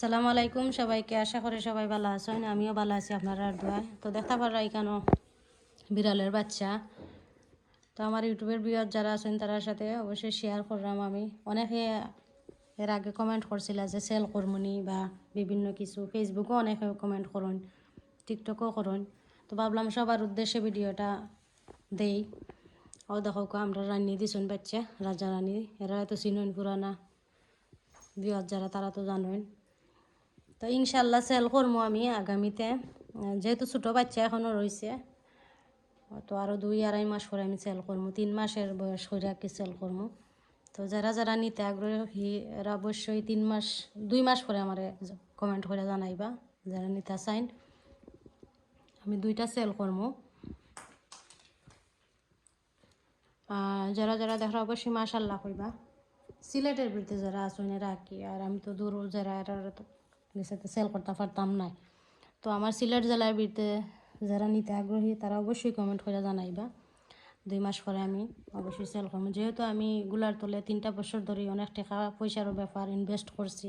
আসসালামু আলাইকুম সবাইকে, আশা করি সবাই ভালো আছেন। আমিও ভালো আছি, আপনারা দোয়ায়। তো দেখতে পারা কেন? বিড়ালের বাচ্চা। তো আমার ইউটিউবের বিয়ার যারা আছেন তার সাথে অবশ্যই শেয়ার করলাম আমি। অনেকে এর আগে কমেন্ট করছিল যে সেল করমনি বা বিভিন্ন কিছু। ফেসবুকও অনেকে কমেন্ট করুন টিকটকও করুন। তো ভাবলাম সবার উদ্দেশ্যে ভিডিওটা দেই। ও দেখো আমরা রান্নি দিছুন বাচ্চা, রাজা রানী। এরা তো চিনুন পুরানা। বিয়ার যারা, তারা তো জানেন। তো ইনশাল্লাহ সেল করব আমি আগামীতে। যেহেতু ছোটো বাচ্চা এখনও রয়েছে, তো আরও দুই আড়াই মাস পরে আমি সেল করব তিন মাসের বয়স করে আর কি সেল করব তো যারা যারা নিতে আগ্রহী, এরা অবশ্যই তিন মাস, দুই মাস পরে আমার কমেন্ট করে জানাইবা, যারা নিতে চাইন। আমি দুইটা সেল করব যারা যারা দেখা, অবশ্যই মাশাল্লাহ কইবা। সিলেটের বিরুদ্ধে যারা আছেন এরা কি, আর আমি তো দূর যারা, এরা সাথে সেল করতে পারতাম না তো আমার সিলেট জেলার বিরুদ্ধে যারা নিতে আগ্রহী, তারা অবশ্যই কমেন্ট করে জানাইবা। দুই মাস পরে আমি অবশ্যই সেল করব। যেহেতু আমি গুলার তলে তিনটা বছর ধরে অনেক টাকা পয়সারও ব্যাপার ইনভেস্ট করছি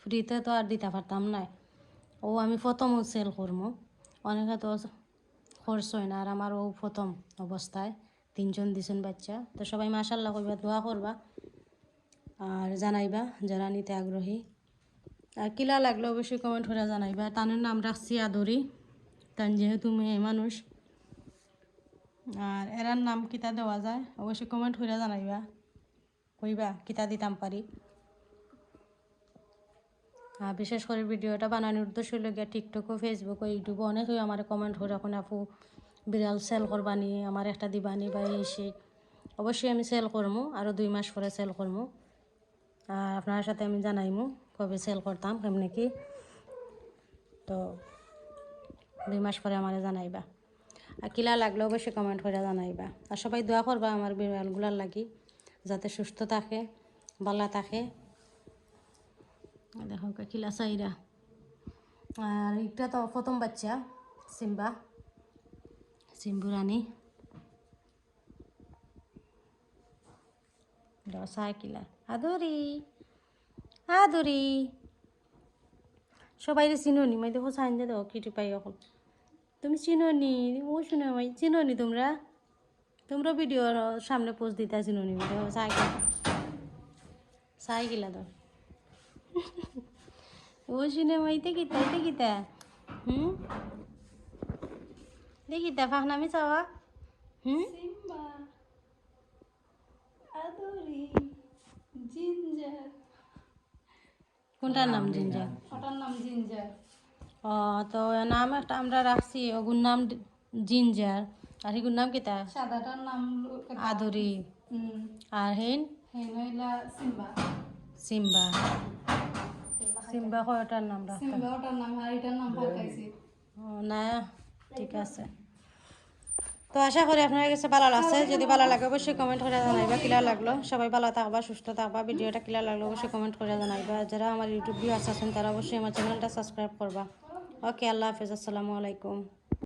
ফ্রিতে তো আর দিতে পারতাম না ও আমি প্রথমও সেল করব। অনেকে তো খরচ হয় না, আর আমার ও প্রথম অবস্থায়। তিনজন দিছেন বাচ্চা। তো সবাই মাশাল্লাহ করবা দোয়া করবা। আর জানাইবা, যারা নিতে আগ্রহী আর কিলা লাগলে অবশ্যই কমেন্ট করে জানাইবা। তানের নাম রাখছি আদরি। তান যেহেতু মেয়ে মানুষ। আর এরার নাম কিতা দেওয়া যায়, অবশ্যই কমেন্ট করে জানাইবা। কইবা, কিতা দিতাম পারি। আর বিশেষ করে ভিডিওটা বানানোর উদ্দেশ্য হলো গিয়ে টিকটকও ফেসবুকও ইউটিউবও অনেকেই আমার কমেন্ট করে এখন আপু, বিড়াল সেল করবানি আমার একটা দিবানি বা এই সেই অবশ্যই আমি সেল করব আরও দুই মাস পরে সেল করব আর আপনার সাথে আমি জানাইমু। কবে সেল করতাম, কেমনি কি? তো দুই মাস পরে আমারে জানাইবা। আর কিলা লাগলে অবশ্যই কমেন্ট করে জানাইবা। আর সবাই দোয়া করবা আমার বিড়ালগুলার লাগি, যাতে সুস্থ থাকে ভালো থাকে। দেখো কিলা চাইরা। আর এটা তো প্রথম বাচ্চা, সিম্বা। সিম্বু রানী। রসা কিলা। আদরি। আদরি। সবাই চিনোনি মাই দেখো সাইন যে দেখো কিটি পাই এখন তুমি চিনোনি ও শুনে মাই চিনোনি তোমরা? তোমরা ভিডিও সামনে পোস্ট দিতে চিনোনি দেখো চাই চাই কিলা তো। ও শুনে মাই দেখিতা দেখিতা হুম? দেখিতা ফাঁকনামি চাওয়া হুম? Adori, Ginger. কোনটার নাম জিঞ্জার? ওটার নাম জিঞ্জার। ও তো নাম একটা আমরা রাখছি ওগুর নাম জিঞ্জার। আর এগুর নাম কিতা সাদাটার নাম আদরি। আর হেন? হ্যাঁ নইলা সিম্বা। সিম্বা। সিম্বা কয়টার নাম রাখতাম সিম্বা ওটার নাম আর এটার নাম পাল্টাইছি ও না ঠিক আছে। তো আশা করি আপনার কাছে ভালো লাগছে। যদি ভালো লাগে অবশ্যই কমেন্ট করে জানাইবা কিলা লাগল। সবাই ভালো থাকবা, সুস্থ থাকবা, ভিডিওটা কিলা লাগল অবশ্যই কমেন্ট করে জানাইবা। যারা আমার ইউটিউব ভিউয়ার্স আছেন, তারা অবশ্যই আমার চ্যানেলটা সাবস্ক্রাইব করবা। ওকে আল্লাহ হাফিজ, আসসালামু আলাইকুম।